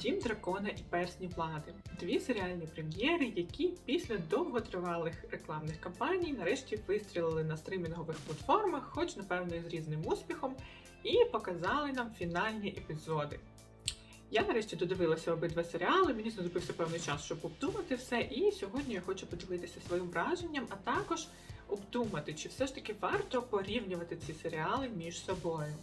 Дім дракона і персні влади. Дві серіальні прем'єри, які після довготривалих рекламних кампаній нарешті вистрілили на стримінгових платформах, хоч напевно і з різним успіхом, і показали нам фінальні епізоди. Я нарешті додивилася обидва серіали, мені знадобився певний час, щоб обдумати все. І сьогодні я хочу поділитися своїм враженням, а також обдумати, чи все ж таки варто порівнювати ці серіали між собою.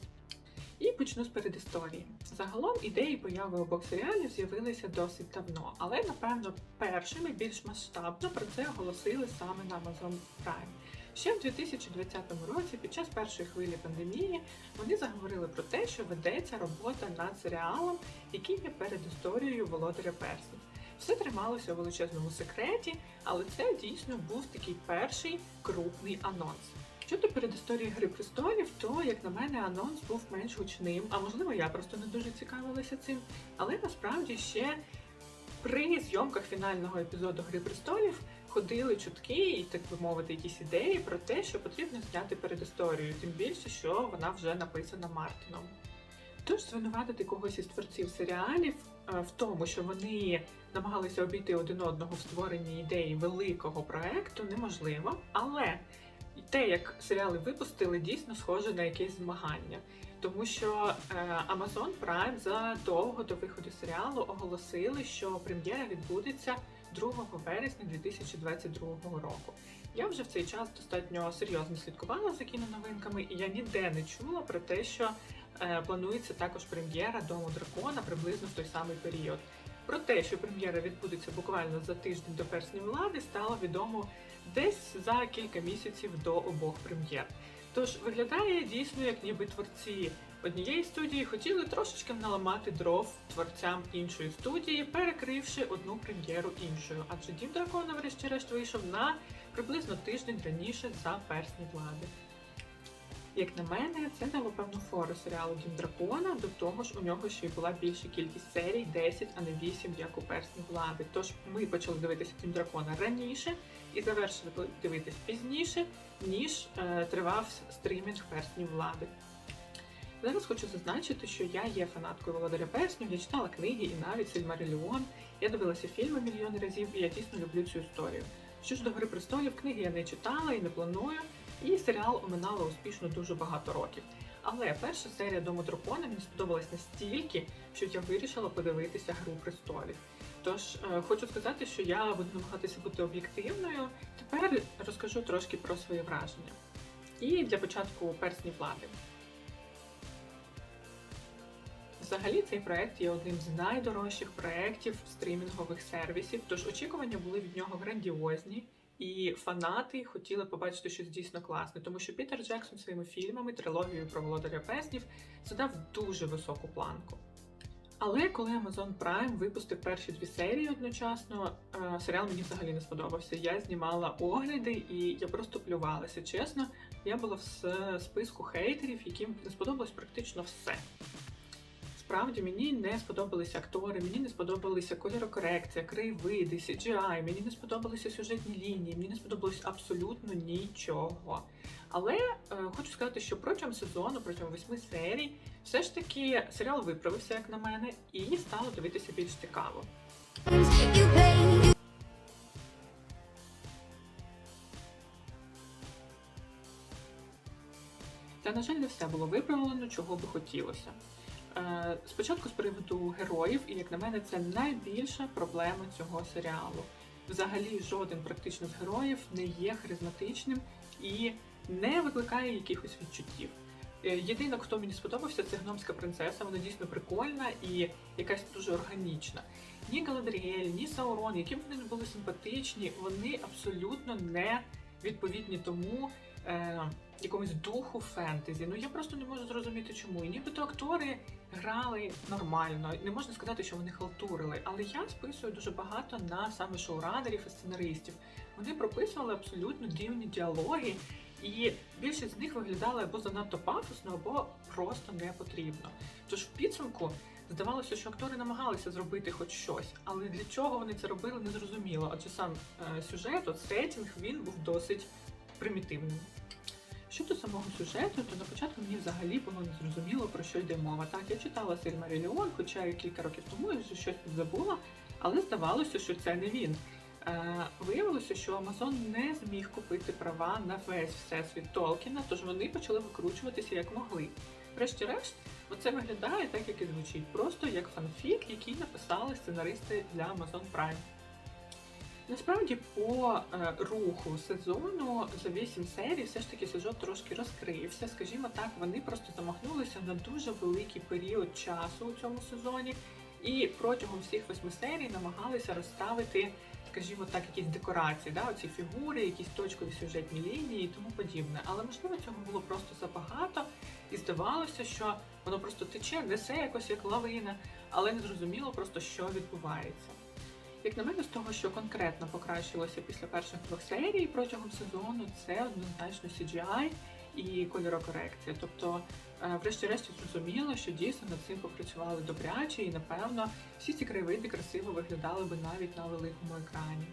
І почну з передісторії. Загалом ідеї появи обох серіалів з'явилися досить давно, але напевно першими більш масштабно про це оголосили саме на Amazon Prime. Ще в 2020 році, під час першої хвилі пандемії, вони заговорили про те, що ведеться робота над серіалом, який є передісторією Володаря Перснів. Все трималося у величезному секреті, але це дійсно був такий перший крупний анонс. Щодо передісторії Гри престолів, то, як на мене, анонс був менш гучним, а можливо, я просто не дуже цікавилася цим. Але насправді ще при зйомках фінального епізоду Гри престолів ходили чутки і, так би мовити, якісь ідеї про те, що потрібно зняти передісторію, тим більше, що вона вже написана Мартином. Тож звинуватити когось із творців серіалів е, в тому, що вони намагалися обійти один одного в створенні ідеї великого проекту, неможливо, але те, як серіали випустили, дійсно схоже на якесь змагання. Тому що е, Amazon Prime задовго до виходу серіалу оголосили, що прем'єра відбудеться 2 вересня 2022 року. Я вже в цей час достатньо серйозно слідкувала за кіноновинками, і я ніде не чула про те, що е, планується також прем'єра Дому дракона приблизно в той самий період. Про те, що прем'єра відбудеться буквально за тиждень до персні влади, стало відомо десь за кілька місяців до обох прем'єр. Тож виглядає дійсно, як ніби творці однієї студії хотіли трошечки наламати дров творцям іншої студії, перекривши одну прем'єру іншою. Адже Дім Дракона, врешті-решт, вийшов на приблизно тиждень раніше за персні влади. Як на мене, це дало певну фору серіалу Дім Дракона, до того ж у нього ще й була більша кількість серій, 10, а не 8, як у персні влади. Тож ми почали дивитися Дім Дракона раніше і завершили дивитись пізніше, ніж е, тривав стрімінг перснів влади. Зараз хочу зазначити, що я є фанаткою Володаря Перснів, я читала книги і навіть Сильмариліон. Я дивилася фільми мільйони разів, і я дійсно люблю цю історію. Що ж до Гри престолів, книги я не читала і не планую, і серіал оминала успішно дуже багато років. Але перша серія Дому Дракона мені сподобалась настільки, що я вирішила подивитися Гру престолів. Тож е, хочу сказати, що я буду намагатися бути об'єктивною. Тепер розкажу трошки про свої враження. І для початку персні влади. Взагалі цей проект є одним з найдорожчих проєктів стрімінгових сервісів, тож очікування були від нього грандіозні, і фанати хотіли побачити щось дійсно класне, тому що Пітер Джексон своїми фільмами, трилогією про володаря Песнів задав дуже високу планку. Але коли Amazon Prime випустив перші дві серії одночасно, е, серіал мені взагалі не сподобався. Я знімала огляди і я просто плювалася. Чесно, я була в списку хейтерів, яким не сподобалось практично все. Справді мені не сподобалися актори, мені не сподобалися кольорокорекція, краєвиди, CGI, мені не сподобалися сюжетні лінії, мені не сподобалось абсолютно нічого. Але е, хочу сказати, що протягом сезону, протягом восьми серій, все ж таки серіал виправився, як на мене, і стало дивитися більш цікаво. Та, на жаль, не все було виправлено, чого би хотілося. Е, Спочатку з приводу героїв, і як на мене, це найбільша проблема цього серіалу. Взагалі, жоден практично з героїв не є харизматичним і не викликає якихось відчуттів. Е, Єдине, хто мені сподобався, це гномська принцеса. Вона дійсно прикольна і якась дуже органічна. Ні Галадріель, ні Саурон, які б вони не були симпатичні, вони абсолютно не відповідні тому е, якомусь духу фентезі. Ну я просто не можу зрозуміти, чому. І нібито актори грали нормально. Не можна сказати, що вони халтурили, але я списую дуже багато на саме шоуранерів і сценаристів. Вони прописували абсолютно дивні діалоги, і більшість з них виглядали або занадто пафосно, або просто не потрібно. Тож в підсумку здавалося, що актори намагалися зробити хоч щось, але для чого вони це робили, не зрозуміло. Адже сам е, сюжет, от сетінг, він був досить примітивним. Щодо самого сюжету, то на початку мені взагалі було не зрозуміло про що йде мова. Так, я читала Сильмаріліон, хоча й кілька років тому я вже щось забула, але здавалося, що це не він. Е, виявилося, що Амазон не зміг купити права на весь всесвіт Толкіна, тож вони почали викручуватися як могли. Врешті-решт, оце виглядає так, як і звучить, просто як фанфік, який написали сценаристи для Amazon Prime. Насправді, по е, руху сезону за 8 серій все ж таки сюжет трошки розкрився. Скажімо так, вони просто замахнулися на дуже великий період часу у цьому сезоні, і протягом всіх восьми серій намагалися розставити, скажімо так, якісь декорації, да, оці фігури, якісь точкові сюжетні лінії і тому подібне. Але можливо цього було просто забагато, і здавалося, що воно просто тече, несе якось як лавина, але не зрозуміло просто, що відбувається. Як на мене, з того, що конкретно покращилося після перших двох серій протягом сезону, це однозначно CGI і кольорокорекція. Тобто, е, врешті-решт зрозуміло, що дійсно над цим попрацювали добряче, і напевно всі ці краєвиди красиво виглядали би навіть на великому екрані.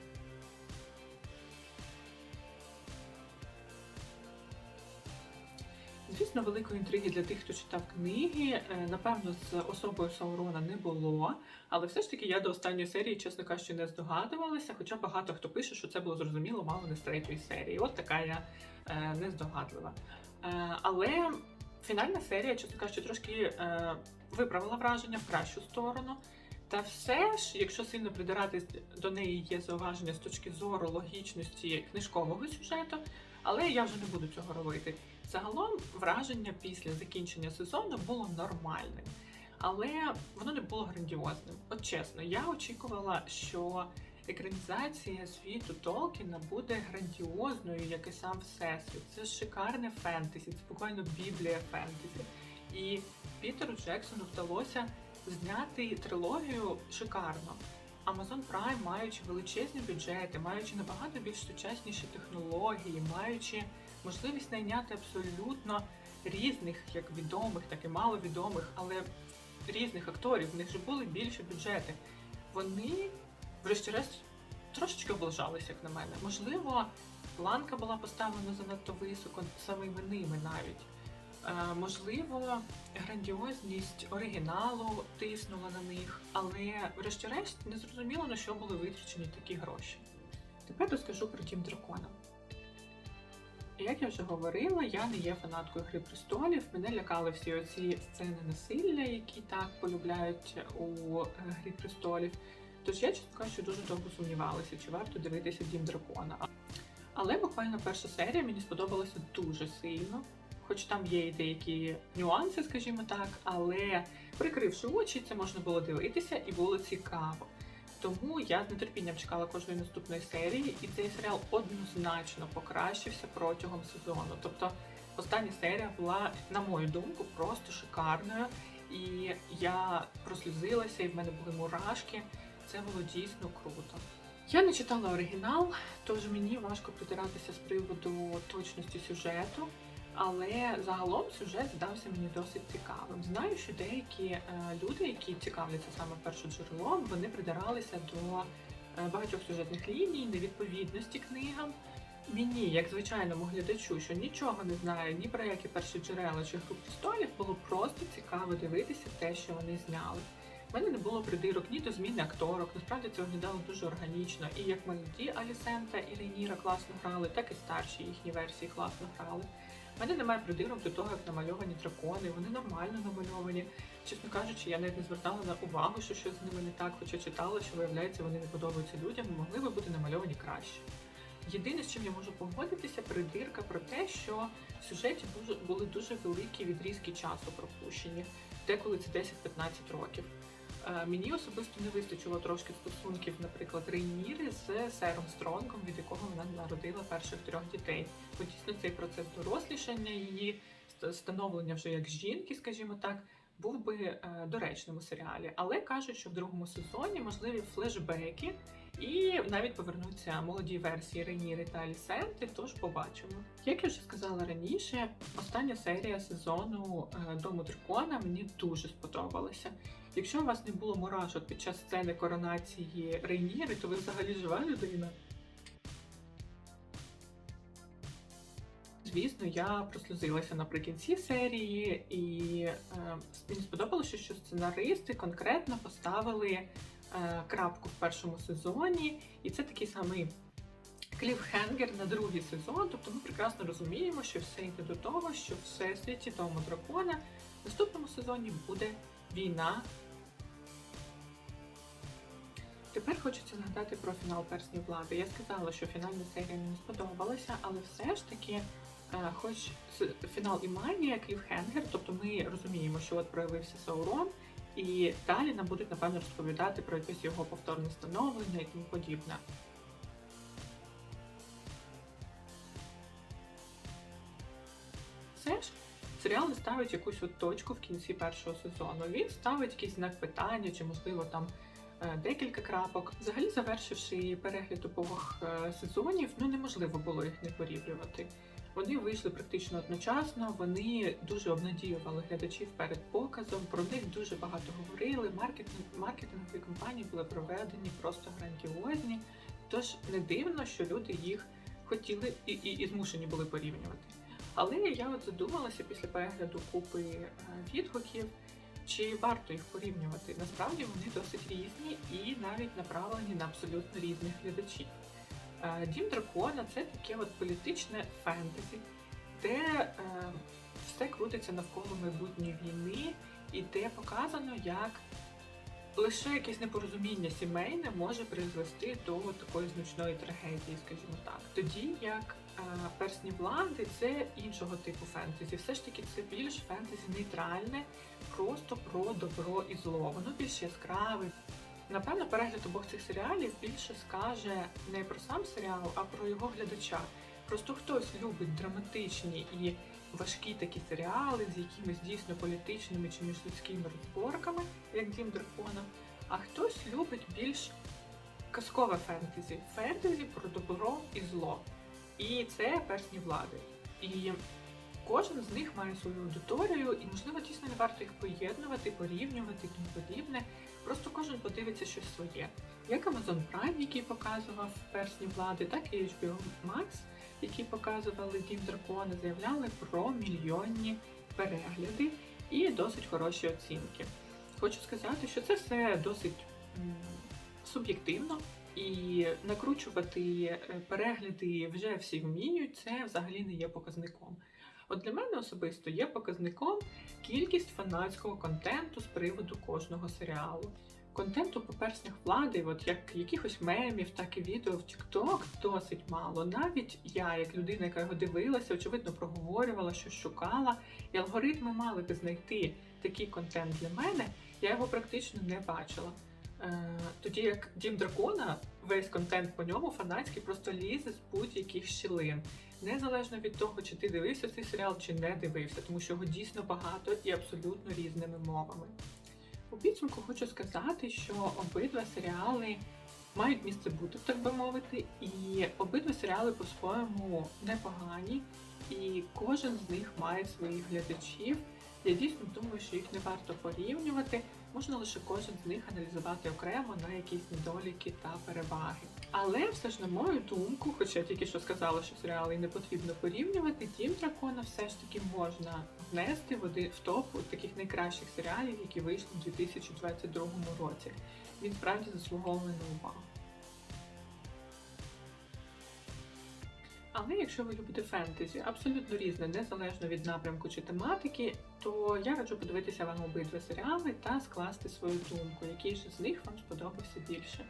Звісно, великої інтриги для тих, хто читав книги, е, напевно, з особою Саурона не було, але все ж таки я до останньої серії, чесно кажучи, не здогадувалася, хоча багато хто пише, що це було зрозуміло, мало не з третьої серії. От така я е, нездогадлива. Е, але фінальна серія, чесно кажучи, трошки виправила враження в кращу сторону. Та все ж, якщо сильно придиратись до неї, є зауваження з точки зору логічності книжкового сюжету, але я вже не буду цього робити. Загалом враження після закінчення сезону було нормальним, але воно не було грандіозним. От чесно, я очікувала, що екранізація світу Толкіна буде грандіозною, як і сам всесвіт. Це шикарне фентезі, це буквально біблія фентезі. І Пітеру Джексону вдалося зняти трилогію шикарно. Amazon Prime, маючи величезні бюджети, маючи набагато більш сучасніші технології, маючи можливість найняти абсолютно різних, як відомих, так і маловідомих, але різних акторів, в них же були більші бюджети. Вони, врешті-решт, трошечки облажались, як на мене. Можливо, планка була поставлена занадто високо самими ними навіть. Е, можливо, грандіозність оригіналу тиснула на них, але врешті-решт не зрозуміло, на що були витрачені такі гроші. Тепер розкажу про Дім дракона. Як я вже говорила, я не є фанаткою Гри престолів. Мене лякали всі оці сцени насилля, які так полюбляють у е, Грі престолів. Тож я, чесно кажучи, дуже довго сумнівалася, чи варто дивитися Дім дракона. Але буквально перша серія мені сподобалася дуже сильно. Хоч там є і деякі нюанси, скажімо так, але прикривши очі, це можна було дивитися і було цікаво. Тому я з нетерпінням чекала кожної наступної серії, і цей серіал однозначно покращився протягом сезону. Тобто остання серія була, на мою думку, просто шикарною. І я прослізилася, і в мене були мурашки. Це було дійсно круто. Я не читала оригінал, тож мені важко придиратися з приводу точності сюжету. Але загалом сюжет здався мені досить цікавим. Знаю, що деякі е, люди, які цікавляться саме першоджерелом, вони придиралися до е, багатьох сюжетних ліній, невідповідності книгам. Мені, як звичайному глядачу, що нічого не знаю ні про які перші джерела чи гру престолів, було просто цікаво дивитися те, що вони зняли. У мене не було придирок ні до зміни акторок. Насправді це виглядало дуже органічно. І як молоді Алісента і Рейніра класно грали, так і старші їхні версії класно грали. У мене немає придирок до того, як намальовані дракони, вони нормально намальовані. Чесно кажучи, я навіть не звертала на увагу, що щось з ними не так, хоча читала, що виявляється, вони не подобаються людям, могли би бути намальовані краще. Єдине, з чим я можу погодитися, придирка про те, що в сюжеті були дуже великі відрізки часу пропущені, деколи це 10-15 років. Мені особисто не вистачило трошки стосунків, наприклад, Рейніри з Сером Стронгом, від якого вона народила перших трьох дітей. Бо дійсно цей процес дорослішання її ст- становлення вже як жінки, скажімо так, був би е, доречним у серіалі. Але кажуть, що в другому сезоні можливі флешбеки, і навіть повернуться молоді версії Рейніри та Алісенти, тож побачимо. Як я вже сказала раніше, остання серія сезону е, Дому Дракона мені дуже сподобалася. Якщо у вас не було мурашок під час сцени коронації Рейніри, то ви взагалі жива людина. звісно, я прослюзилася наприкінці серії, і е, мені сподобалося, що сценаристи конкретно поставили е, крапку в першому сезоні, і це такий самий кліфхенгер на другий сезон. Тобто ми прекрасно розуміємо, що все йде до того, що в всесвіті Дому дракона в наступному сезоні буде війна. Тепер хочеться згадати про фінал перснів влади. Я сказала, що фінальна серія мені сподобалася, але все ж таки, е, хоч фінал і магія, кліфхенгер, тобто ми розуміємо, що от проявився Саурон, і далі нам будуть напевно розповідати про якесь його повторне становлення і тому подібне. Все ж серіал не ставить якусь от точку в кінці першого сезону. Він ставить якийсь знак питання, чи можливо там декілька крапок. Взагалі, завершивши перегляд обох е, сезонів, ну неможливо було їх не порівнювати. Вони вийшли практично одночасно, вони дуже обнадіювали глядачів перед показом. Про них дуже багато говорили. Маркетинг, маркетингові кампанії були проведені просто грандіозні. Тож не дивно, що люди їх хотіли і, і, і змушені були порівнювати. Але я от задумалася після перегляду купи е, відгуків, чи варто їх порівнювати. Насправді вони досить різні і навіть направлені на абсолютно різних глядачів. Е, Дім дракона це таке от політичне фентезі, де е, все крутиться навколо майбутньої війни, і де показано, як лише якесь непорозуміння сімейне може призвести до такої значної трагедії, скажімо так. Тоді як е, персні влади це іншого типу фентезі. Все ж таки це більш фентезі нейтральне, просто про добро і зло. Воно більш яскраве. Напевно, перегляд обох цих серіалів більше скаже не про сам серіал, а про його глядача. Просто хтось любить драматичні і важкі такі серіали з якимись дійсно політичними чи міжлюдськими розборками, як Дім Дракона, а хтось любить більш казкове фентезі. Фентезі про добро і зло. І це персні влади. І кожен з них має свою аудиторію, і, можливо, дійсно не варто їх поєднувати, порівнювати і тому подібне. Просто кожен подивиться щось своє. Як Amazon Prime, який показував персні влади, так і HBO Max, які показували Дім Дракона, заявляли про мільйонні перегляди і досить хороші оцінки. Хочу сказати, що це все досить суб'єктивно, і накручувати е, перегляди вже всі вміють, це взагалі не є показником. От для мене особисто є показником кількість фанатського контенту з приводу кожного серіалу. Контенту по перснях влади, от як якихось мемів, так і відео в TikTok досить мало. Навіть я, як людина, яка його дивилася, очевидно проговорювала, що шукала, і алгоритми мали би знайти такий контент для мене, я його практично не бачила. Е, тоді як Дім Дракона, весь контент по ньому фанатський просто лізе з будь-яких щілин. Незалежно від того, чи ти дивився цей серіал, чи не дивився, тому що його дійсно багато і абсолютно різними мовами. У підсумку хочу сказати, що обидва серіали мають місце бути, так би мовити, і обидва серіали по-своєму непогані, і кожен з них має своїх глядачів. Я дійсно думаю, що їх не варто порівнювати. Можна лише кожен з них аналізувати окремо на якісь недоліки та переваги. Але все ж, на мою думку, хоча я тільки що сказала, що серіали не потрібно порівнювати, Дім Дракона все ж таки можна внести в топ таких найкращих серіалів, які вийшли у 2022 році. Він справді заслуговує на увагу. Але якщо ви любите фентезі, абсолютно різне, незалежно від напрямку чи тематики, то я раджу подивитися вам обидва серіали та скласти свою думку, який же з них вам сподобався більше.